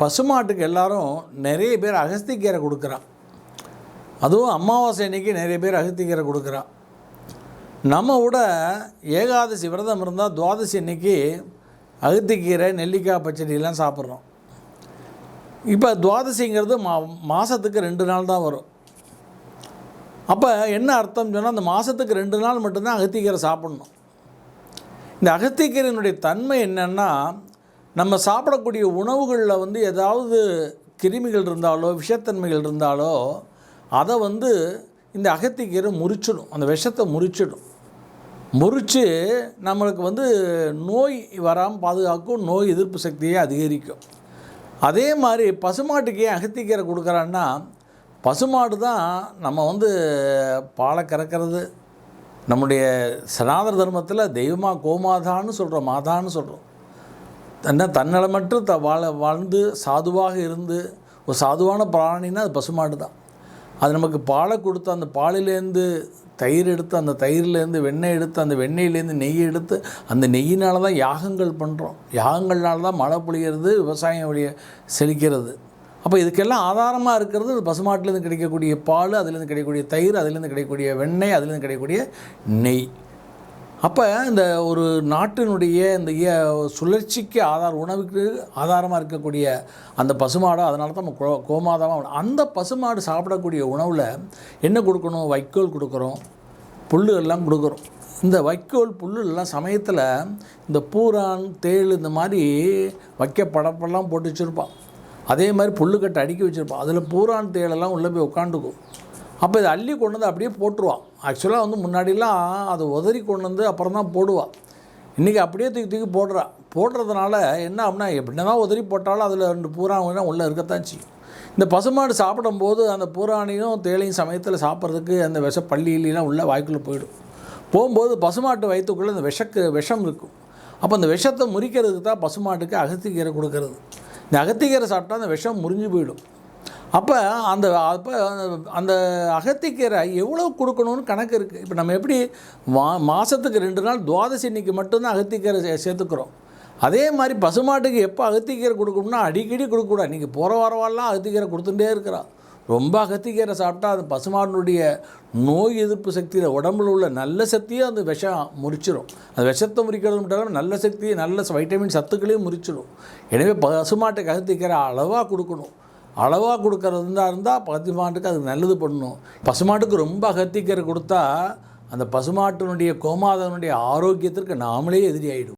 பசுமாட்டுக்கு எல்லாரும் நிறைய பேர் அகஸ்திக்கீரை கொடுக்குறான். அதுவும் அமாவாசை அன்னைக்கு நிறைய பேர் அகஸ்திக்கீரை கொடுக்குறான். நம்ம விட ஏகாதசி விரதம் இருந்தால் துவாதசி அன்னைக்கு அகத்திக்கீரை நெல்லிக்காய் பச்சடியெல்லாம் சாப்பிட்றோம். இப்போ துவாதசிங்கிறது மா மாதத்துக்கு ரெண்டு நாள் தான் வரும். அப்போ என்ன அர்த்தம் சொன்னால் அந்த மாதத்துக்கு ரெண்டு நாள் மட்டும்தான் அகத்திக்கீரை சாப்பிட்ணும். இந்த அகத்திக்கீரையினுடைய தன்மை என்னென்னா நம்ம சாப்பிடக்கூடிய உணவுகளில் வந்து ஏதாவது கிருமிகள் இருந்தாலோ விஷத்தன்மைகள் இருந்தாலோ அதை வந்து இந்த அகத்திக்கீரை முறிச்சிடும். அந்த விஷத்தை முறிச்சிடும். முறித்து நம்மளுக்கு வந்து நோய் வராமல் பாதுகாக்கும் நோய் எதிர்ப்பு சக்தியை அதிகரிக்கும். அதே மாதிரி பசுமாட்டுக்கு ஏன் அகத்திக்கீரை கொடுக்குறான்னா பசுமாடு தான் நம்ம வந்து பாலை கறக்கிறது. நம்முடைய சனாதன தர்மத்தில் தெய்வமாக கோமாதான்னு சொல்கிறோம் மாதான்னு சொல்கிறோம் தன்னை தன்னலமற்று த வாழ வாழ்ந்து சாதுவாக இருந்து ஒரு சாதுவான பிராணின்னா அது பசுமாடு தான். அது நமக்கு பாலை கொடுத்து அந்த பாலிலேருந்து தயிர் எடுத்து அந்த தயிர்லேருந்து வெண்ணெய் எடுத்து அந்த வெண்ணெயிலேருந்து நெய் எடுத்து அந்த நெய்யினால தான் யாகங்கள் பண்ணுறோம் யாகங்கள்னால தான் மழை பொழிகிறது விவசாயம் வழிய செழிக்கிறது. அப்போ இதுக்கெல்லாம் ஆதாரமாக இருக்கிறது இந்த பசுமாட்டிலேருந்து கிடைக்கக்கூடிய பால் அதுலேருந்து கிடைக்கக்கூடிய தயிர் அதுலேருந்து கிடைக்கக்கூடிய வெண்ணெய் அதுலேருந்து கிடைக்கக்கூடிய நெய். அப்போ இந்த ஒரு நாட்டினுடைய இந்த சுழற்சிக்கு ஆதார உணவுக்கு ஆதாரமாக இருக்கக்கூடிய அந்த பசுமாடை அதனால தான் நம்ம கோ கோமாதாமாக அந்த பசுமாடு சாப்பிடக்கூடிய உணவில் என்ன கொடுக்கணும்? வைக்கோல் கொடுக்குறோம் புல்லு எல்லாம் கொடுக்குறோம். இந்த வைக்கோல் புல்லு எல்லாம் சமயத்தில் இந்த பூரான் தேள் இந்த மாதிரி வைக்க படப்பெல்லாம் போட்டு வச்சுருப்பான். அதே மாதிரி புல்லுக்கட்டை அடுக்கி வச்சுருப்பான். அதில் பூரான் தேளெல்லாம் உள்ளே போய் உட்காந்துக்கும். அப்போ இதை அள்ளி கொண்டு வந்து அப்படியே போட்டுருவான் ஆக்சுவலாக வந்து முன்னாடிலாம் அதை உதறி கொண்டு வந்து அப்புறம் தான் போடுவான் இன்றைக்கி அப்படியே தூக்கி தூக்கி போடுறான் போடுறதுனால என்ன அப்படின்னா எப்படின்னா தான் உதறி போட்டாலும் அதில் ரெண்டு பூரான் உள்ளே இருக்கத்தான் செய்யும். இந்த பசுமாடு சாப்பிடும்போது அந்த பூரானையும் தேளையும் சமயத்தில் சாப்பிட்றதுக்கு அந்த விஷ பள்ளியிலாம் உள்ளே வாய்க்குள்ளே போயிடும். போகும்போது பசுமாட்டு வயிற்றுக்குள்ளே அந்த விஷக்கு விஷம் இருக்கும். அப்போ அந்த விஷத்தை முறிக்கிறதுக்கு தான் பசுமாட்டுக்கு அகத்திக்கீரை கொடுக்கறது. இந்த அகத்திக்கீரை சாப்பிட்டா அந்த விஷம் முறிஞ்சு போயிடும். அப்போ அந்த அப்போ அந்த அகத்திக்கீரை எவ்வளோ கொடுக்கணும்னு கணக்கு இருக்குது இப்போ நம்ம எப்படி மா மாதத்துக்கு ரெண்டு நாள் துவாதசி இன்னைக்கு மட்டும்தான் அகத்திக்கீரை சே சேர்த்துக்கிறோம். அதே மாதிரி பசுமாட்டுக்கு எப்போ அகத்திக்கீரை கொடுக்கணும்னா அடிக்கடி கொடுக்கக்கூடாது. நீங்கள் போகிற வரவாலாம் அகத்திக்கீரை கொடுத்துட்டே இருக்கிறா. ரொம்ப அகத்திக்கீரை சாப்பிட்டா அது பசுமாட்டினுடைய நோய் எதிர்ப்பு சக்தியில் உடம்புல உள்ள நல்ல சக்தியை அந்த விஷம் முறிச்சிடும் அந்த விஷத்தை முறிக்கிறது மட்டும் இல்லாமல் நல்ல சக்தியை நல்ல வைட்டமின் சத்துக்களையும் முறிச்சிடும் எனவே பசுமாட்டுக்கு அகத்திக்கீரை அளவாக கொடுக்கணும். அளவாக கொடுக்கறது இருந்தால் பசுமாட்டுக்கு அது நல்லது பண்ணணும் பசுமாட்டுக்கு ரொம்ப அகத்திக்கரை கொடுத்தா அந்த பசுமாட்டினுடைய கோமாதனுடைய ஆரோக்கியத்திற்கு நாமளே எதிரி ஆகிடும்